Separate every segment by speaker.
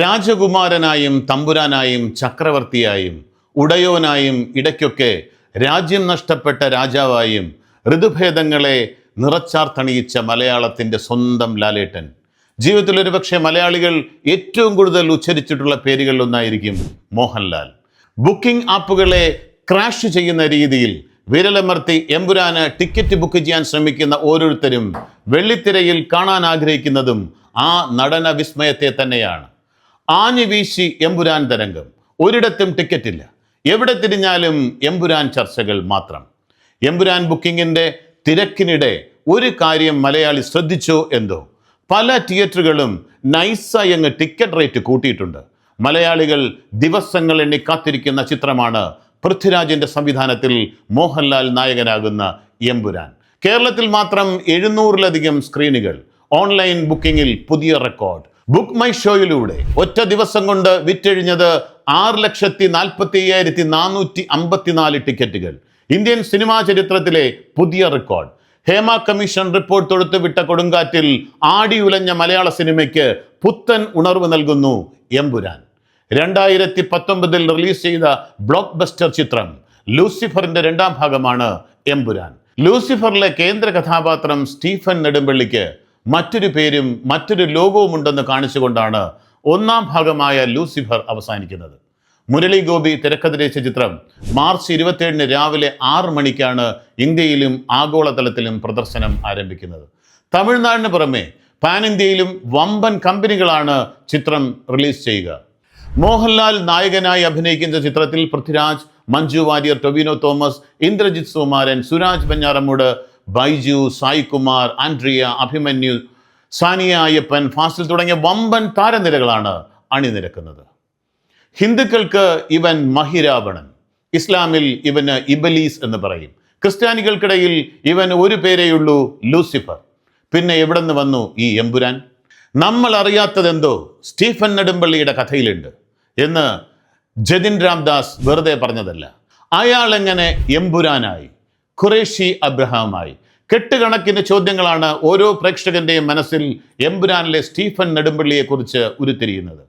Speaker 1: രാജകുമാരനായും തമ്പുരാനായും ചക്രവർത്തിയായും ഉടയോനായും ഇടയ്ക്കൊക്കെ രാജ്യം നഷ്ടപ്പെട്ട രാജാവായും ഋതുഭേദങ്ങളെ നിറച്ചാർത്തണിയിച്ച മലയാളത്തിന്റെ സ്വന്തം ലാലേട്ടൻ. ജീവിതത്തിൽ ഒരുപക്ഷെ മലയാളികൾ ഏറ്റവും കൂടുതൽ ഉച്ചരിച്ചിട്ടുള്ള പേരുകളിലൊന്നായിരിക്കും മോഹൻലാൽ. ബുക്കിംഗ് ആപ്പുകളെ ക്രാഷ് ചെയ്യുന്ന രീതിയിൽ വിരലമർത്തി എമ്പുരാന് ടിക്കറ്റ് ബുക്ക് ചെയ്യാൻ ശ്രമിക്കുന്ന ഓരോരുത്തരും വെള്ളിത്തിരയിൽ കാണാൻ ആഗ്രഹിക്കുന്നതും ആ നടന വിസ്മയത്തെ തന്നെയാണ്. ആഞ്ഞു വീശി എമ്പുരാൻ തരംഗം. ഒരിടത്തും ടിക്കറ്റില്ല. എവിടെ തിരിഞ്ഞാലും എമ്പുരാൻ ചർച്ചകൾ മാത്രം. എമ്പുരാൻ ബുക്കിങ്ങിന്റെ തിരക്കിനിടെ ഒരു കാര്യം മലയാളി ശ്രദ്ധിച്ചോ എന്തോ? പല തിയേറ്ററുകളും നൈസായി അങ്ങ് ടിക്കറ്റ് റേറ്റ് കൂട്ടിയിട്ടുണ്ട്. മലയാളികൾ ദിവസങ്ങൾ എണ്ണി കാത്തിരിക്കുന്ന ചിത്രമാണ് പൃഥ്വിരാജിന്റെ സംവിധാനത്തിൽ മോഹൻലാൽ നായകനാകുന്ന എമ്പുരാൻ. കേരളത്തിൽ മാത്രം എഴുന്നൂറിലധികം സ്ക്രീനുകൾ. ഓൺലൈൻ ബുക്കിങ്ങിൽ പുതിയ റെക്കോർഡ്. ബുക്ക് മൈ ഷോയിലൂടെ ഒറ്റ ദിവസം കൊണ്ട് വിറ്റഴിഞ്ഞത് ആറ് ലക്ഷത്തി നാൽപ്പത്തി അയ്യായിരത്തി നാനൂറ്റി അമ്പത്തിനാല് ടിക്കറ്റുകൾ. ഇന്ത്യൻ സിനിമാ ചരിത്രത്തിലെ പുതിയ റെക്കോർഡ്. ഹേമ കമ്മീഷൻ റിപ്പോർട്ട് തൊടുത്തുവിട്ട കൊടുങ്കാറ്റിൽ ആടിയുലഞ്ഞ മലയാള സിനിമയ്ക്ക് പുത്തൻ ഉണർവ് നൽകുന്നു എമ്പുരാൻ. രണ്ടായിരത്തി പത്തൊമ്പതിൽ റിലീസ് ചെയ്ത ബ്ലോക്ക് ബസ്റ്റർ ചിത്രം ലൂസിഫറിന്റെ രണ്ടാം ഭാഗമാണ് എമ്പുരാൻ. ലൂസിഫറിലെ കേന്ദ്ര കഥാപാത്രം സ്റ്റീഫൻ നെടുമ്പള്ളിക്ക് മറ്റൊരു പേരും മറ്റൊരു ലോകവും ഉണ്ടെന്ന് കാണിച്ചുകൊണ്ടാണ് ഒന്നാം ഭാഗമായ ലൂസിഫർ അവസാനിക്കുന്നത്. മുരളി ഗോപി തിരക്കഥ രചിച്ച ചിത്രം മാർച്ച് ഇരുപത്തിയേഴിന് രാവിലെ ആറ് മണിക്കാണ് ഇന്ത്യയിലും ആഗോളതലത്തിലും പ്രദർശനം ആരംഭിക്കുന്നത്. തമിഴ്നാടിന് പുറമെ പാൻ ഇന്ത്യയിലും വമ്പൻ കമ്പനികളാണ് ചിത്രം റിലീസ് ചെയ്യുക. മോഹൻലാൽ നായകനായി അഭിനയിക്കുന്ന ചിത്രത്തിൽ പൃഥ്വിരാജ് മഞ്ജു വാര്യർ ടൊവിനോ തോമസ് ഇന്ദ്രജിത് സുകുമാരൻ സുരാജ് ബഞ്ഞാറമ്മൂട് ബൈജു സായികുമാർ ആൻഡ്രിയ അഭിമന്യു സാനിയ അയ്യപ്പൻ ഫാസിൽ തുടങ്ങിയ വമ്പൻ താരനിരകളാണ് അണിനിരക്കുന്നത്. ഹിന്ദുക്കൾക്ക് ഇവൻ മഹിരാവണൻ ഇസ്ലാമിൽ ഇവന് ഇബലീസ് എന്ന് പറയും. ക്രിസ്ത്യാനികൾക്കിടയിൽ ഇവൻ ഒരു പേരേയുള്ളൂ ലൂസിഫർ. പിന്നെ എവിടെ നിന്ന് വന്നു ഈ എമ്പുരാൻ? നമ്മൾ അറിയാത്തതെന്തോ സ്റ്റീഫൻ നെടുമ്പള്ളിയുടെ കഥയിലുണ്ട് എന്ന് ജതിൻ രാംദാസ് വെറുതെ പറഞ്ഞതല്ല. അയാൾ എങ്ങനെ എമ്പുരാനായി? ഖുറേഷി അബ്രഹാമായി. കെട്ടുകണക്കിന് ചോദ്യങ്ങളാണ് ഓരോ പ്രേക്ഷകന്റെയും മനസ്സിൽ എമ്പുരാനിലെ സ്റ്റീഫൻ നെടുമ്പള്ളിയെക്കുറിച്ച് ഉരുത്തിരിയുന്നത്.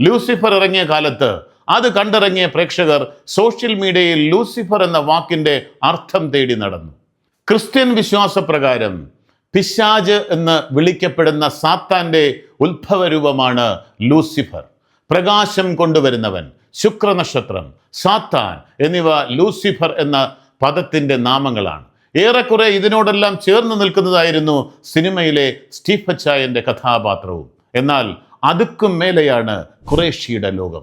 Speaker 1: ലൂസിഫർ ഇറങ്ങിയ കാലത്ത് അത് കണ്ടിറങ്ങിയ പ്രേക്ഷകർ സോഷ്യൽ മീഡിയയിൽ ലൂസിഫർ എന്ന വാക്കിന്റെ അർത്ഥം തേടി നടന്നു. ക്രിസ്ത്യൻ വിശ്വാസപ്രകാരം പിശാജ് എന്ന് വിളിക്കപ്പെടുന്ന സാത്താന്റെ ഉത്ഭവരൂപമാണ് ലൂസിഫർ. പ്രകാശം കൊണ്ടുവരുന്നവൻ ശുക്രനക്ഷത്രം സാത്താൻ എന്നിവ ലൂസിഫർ എന്ന പദത്തിന്റെ നാമങ്ങളാണ്. ഏറെക്കുറെ ഇതിനോടെല്ലാം ചേർന്ന് നിൽക്കുന്നതായിരുന്നു സിനിമയിലെ സ്റ്റീഫച്ചായന്റെ കഥാപാത്രവും. എന്നാൽ അതുക്കും മേലെയാണ് ഖുറേഷിയുടെ ലോകം.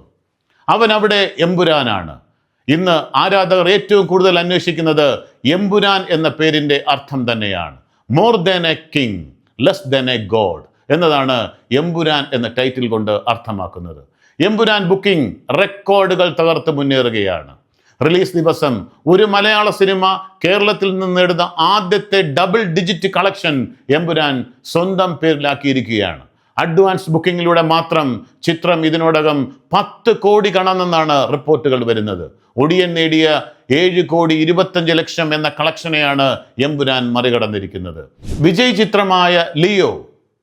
Speaker 1: അവൻ അവിടെ എമ്പുരാനാണ്. ഇന്ന് ആരാധകർ ഏറ്റവും കൂടുതൽ അന്വേഷിക്കുന്നത് എമ്പുരാൻ എന്ന പേരിന്റെ അർത്ഥം തന്നെയാണ്. More than a king less than a god എന്നതാണ് എമ്പുരാൻ എന്ന ടൈറ്റിൽ കൊണ്ട് അർത്ഥമാക്കുന്നത്. എമ്പുരാൻ ബുക്കിംഗ് റെക്കോർഡുകൾ തകർത്ത് മുന്നേറുകയാണ്. റിലീസ് ദിവസം ഒരു മലയാള സിനിമ കേരളത്തിൽ നിന്ന് നേടുന്ന ആദ്യത്തെ ഡബിൾ ഡിജിറ്റ് കളക്ഷൻ എമ്പുരാൻ സ്വന്തം പേരിലാക്കിയിരിക്കുകയാണ്. അഡ്വാൻസ് ബുക്കിങ്ങിലൂടെ മാത്രം ചിത്രം ഇതിനോടകം പത്ത് കോടി കടന്നെന്നാണ് റിപ്പോർട്ടുകൾ വരുന്നത്. ഒടിയൻ നേടിയ ഏഴ് കോടി ഇരുപത്തഞ്ച് ലക്ഷം എന്ന കളക്ഷനെയാണ് എമ്പുരാൻ മറികടന്നിരിക്കുന്നത്. വിജയ് ചിത്രമായ ലിയോ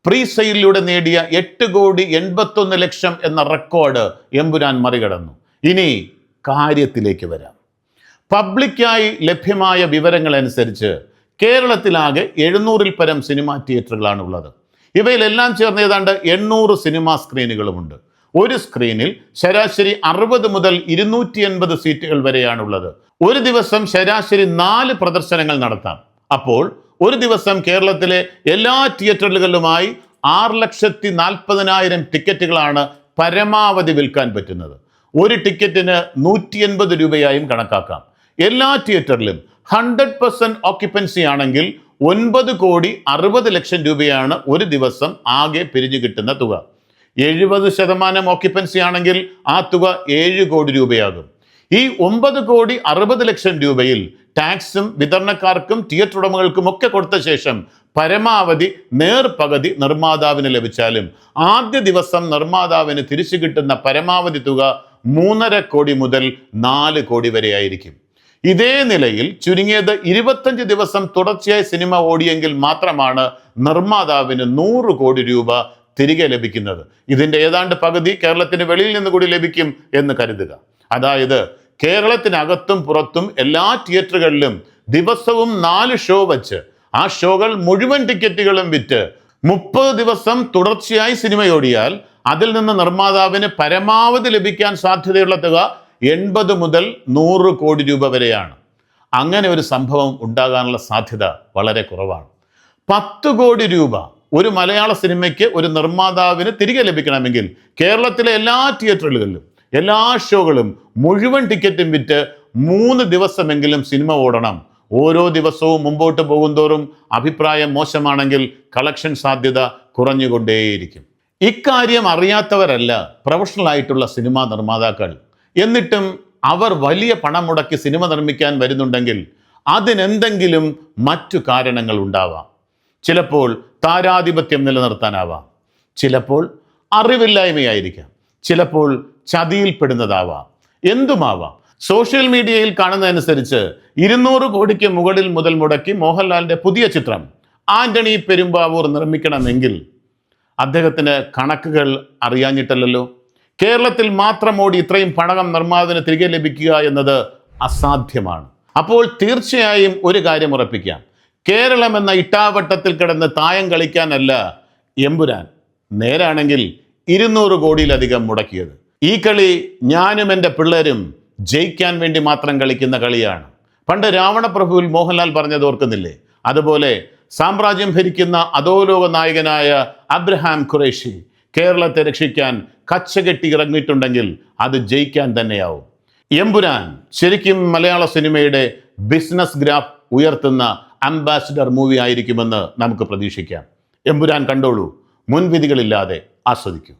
Speaker 1: പ്രീ സെയിലിലൂടെ നേടിയ എട്ട് കോടി എൺപത്തൊന്ന് ലക്ഷം എന്ന റെക്കോർഡ് എമ്പുരാൻ മറികടന്നു. ഇനി കാര്യത്തിലേക്ക് വരാം. പബ്ലിക്കായി ലഭ്യമായ വിവരങ്ങളനുസരിച്ച് കേരളത്തിലാകെ എഴുന്നൂറിൽ പരം സിനിമാ തിയേറ്ററുകളാണ് ഉള്ളത്. ഇവയിലെല്ലാം ചേർന്ന് ഏതാണ്ട് എണ്ണൂറ് സിനിമാ സ്ക്രീനുകളുമുണ്ട്. ഒരു സ്ക്രീനിൽ ശരാശരി അറുപത് മുതൽ ഇരുന്നൂറ്റി എൺപത് സീറ്റുകൾ വരെയാണുള്ളത്. ഒരു ദിവസം ശരാശരി നാല് പ്രദർശനങ്ങൾ നടത്താം. അപ്പോൾ ഒരു ദിവസം കേരളത്തിലെ എല്ലാ തിയേറ്ററുകളിലുമായി ആറ് ലക്ഷത്തി നാൽപ്പതിനായിരം ടിക്കറ്റുകളാണ് പരമാവധി വിൽക്കാൻ പറ്റുന്നത്. ഒരു ടിക്കറ്റിന് നൂറ്റി എൺപത് രൂപയായും കണക്കാക്കാം. എല്ലാ തിയേറ്ററിലും ഹൺഡ്രഡ് പെർസെന്റ് ഓക്യുപ്പൻസി ആണെങ്കിൽ ഒൻപത് കോടി അറുപത് ലക്ഷം രൂപയാണ് ഒരു ദിവസം ആകെ പിരിഞ്ഞു കിട്ടുന്ന തുക. എഴുപത് ശതമാനം ഓക്യുപ്പൻസി ആണെങ്കിൽ ആ തുക ഏഴ് കോടി രൂപയാകും. ഈ ഒമ്പത് കോടി അറുപത് ലക്ഷം രൂപയിൽ ടാക്സും വിതരണക്കാർക്കും തിയേറ്റർ ഉടമകൾക്കും ഒക്കെ കൊടുത്ത ശേഷം പരമാവധി നേർപകുതി നിർമ്മാതാവിന് ലഭിച്ചാലും ആദ്യ ദിവസം നിർമ്മാതാവിന് തിരിച്ചു കിട്ടുന്ന പരമാവധി തുക മൂന്നര കോടി മുതൽ നാല് കോടി വരെ ആയിരിക്കും. ഇതേ നിലയിൽ ചുരുങ്ങിയത് ഇരുപത്തഞ്ച് ദിവസം തുടർച്ചയായി സിനിമ ഓടിയെങ്കിൽ മാത്രമാണ് നിർമ്മാതാവിന് നൂറ് കോടി രൂപ തിരികെ ലഭിക്കുന്നത്. ഇതിന്റെ ഏതാണ്ട് പകുതി കേരളത്തിന് വെളിയിൽ നിന്ന് കൂടി ലഭിക്കും എന്ന് കരുതുക. അതായത് കേരളത്തിനകത്തും പുറത്തും എല്ലാ തിയേറ്ററുകളിലും ദിവസവും നാല് ഷോ വച്ച് ആ ഷോകൾ മുഴുവൻ ടിക്കറ്റുകളും വിറ്റ് മുപ്പത് ദിവസം തുടർച്ചയായി സിനിമയോടിയാൽ അതിൽ നിന്ന് നിർമ്മാതാവിന് പരമാവധി ലഭിക്കാൻ സാധ്യതയുള്ള തുക എൺപത് മുതൽ നൂറ് കോടി രൂപ വരെയാണ്. അങ്ങനെ ഒരു സംഭവം ഉണ്ടാകാനുള്ള സാധ്യത വളരെ കുറവാണ്. പത്ത് കോടി രൂപ ഒരു മലയാള സിനിമയ്ക്ക് ഒരു നിർമ്മാതാവിന് തിരികെ ലഭിക്കണമെങ്കിൽ കേരളത്തിലെ എല്ലാ തിയേറ്ററുകളിലും എല്ലാ ഷോകളും മുഴുവൻ ടിക്കറ്റും വിറ്റ് മൂന്ന് ദിവസമെങ്കിലും സിനിമ ഓടണം. ഓരോ ദിവസവും മുമ്പോട്ട് പോകുന്തോറും അഭിപ്രായം മോശമാണെങ്കിൽ കളക്ഷൻ സാധ്യത കുറഞ്ഞുകൊണ്ടേയിരിക്കും. ഇക്കാര്യം അറിയാത്തവരല്ല പ്രൊഫഷണൽ ആയിട്ടുള്ള സിനിമാ നിർമ്മാതാക്കൾ. എന്നിട്ടും അവർ വലിയ പണം മുടക്കി സിനിമ നിർമ്മിക്കാൻ വരുന്നുണ്ടെങ്കിൽ അതിനെന്തെങ്കിലും മറ്റു കാരണങ്ങൾ ഉണ്ടാവാം. ചിലപ്പോൾ താരാധിപത്യം നിലനിർത്താനാവാം. ചിലപ്പോൾ അറിവില്ലായ്മയായിരിക്കാം. ചിലപ്പോൾ ചതിയിൽപ്പെടുന്നതാവാം. എന്തുമാവാം? സോഷ്യൽ മീഡിയയിൽ കാണുന്നതനുസരിച്ച് ഇരുന്നൂറ് കോടിക്ക് മുകളിൽ മുതൽ മുടക്കി മോഹൻലാലിന്റെ പുതിയ ചിത്രം ആന്റണി പെരുമ്പാവൂർ നിർമ്മിക്കണമെങ്കിൽ അദ്ദേഹത്തിന് കണക്കുകൾ അറിയാഞ്ഞിട്ടല്ലല്ലോ. കേരളത്തിൽ മാത്രം ഓടി ഇത്രയും പണകം നിർമ്മാതാവിന് തിരികെ ലഭിക്കുക എന്നത് അസാധ്യമാണ്. അപ്പോൾ തീർച്ചയായും ഒരു കാര്യം ഉറപ്പിക്കാം. കേരളം എന്ന ഇട്ടാവട്ടത്തിൽ കിടന്ന് തായം കളിക്കാനല്ല എമ്പുരാൻ നേരാണെങ്കിൽ ഇരുന്നൂറ് കോടിയിലധികം മുടക്കിയത്. ഈ കളി ഞാനും എന്റെ പിള്ളേരും ജയിക്കാൻ വേണ്ടി മാത്രം കളിക്കുന്ന കളിയാണ്. പണ്ട് രാവണപ്രഭുവിൽ മോഹൻലാൽ പറഞ്ഞത് ഓർക്കുന്നില്ലേ? അതുപോലെ സാമ്രാജ്യം ഭരിക്കുന്ന അധോലോക നായകനായ അബ്രഹാം ഖുറേഷി കേരളത്തെ രക്ഷിക്കാൻ കച്ച കെട്ടി ഇറങ്ങിയിട്ടുണ്ടെങ്കിൽ അത് ജയിക്കാൻ തന്നെയാവും. എമ്പുരാൻ ശരിക്കും മലയാള സിനിമയുടെ ബിസിനസ് ഗ്രാഫ് ഉയർത്തുന്ന അംബാസിഡർ മൂവി ആയിരിക്കുമെന്ന് നമുക്ക് പ്രതീക്ഷിക്കാം. എമ്പുരാൻ കണ്ടോളൂ മുൻവിധികളില്ലാതെ ആസ്വദിക്കൂ.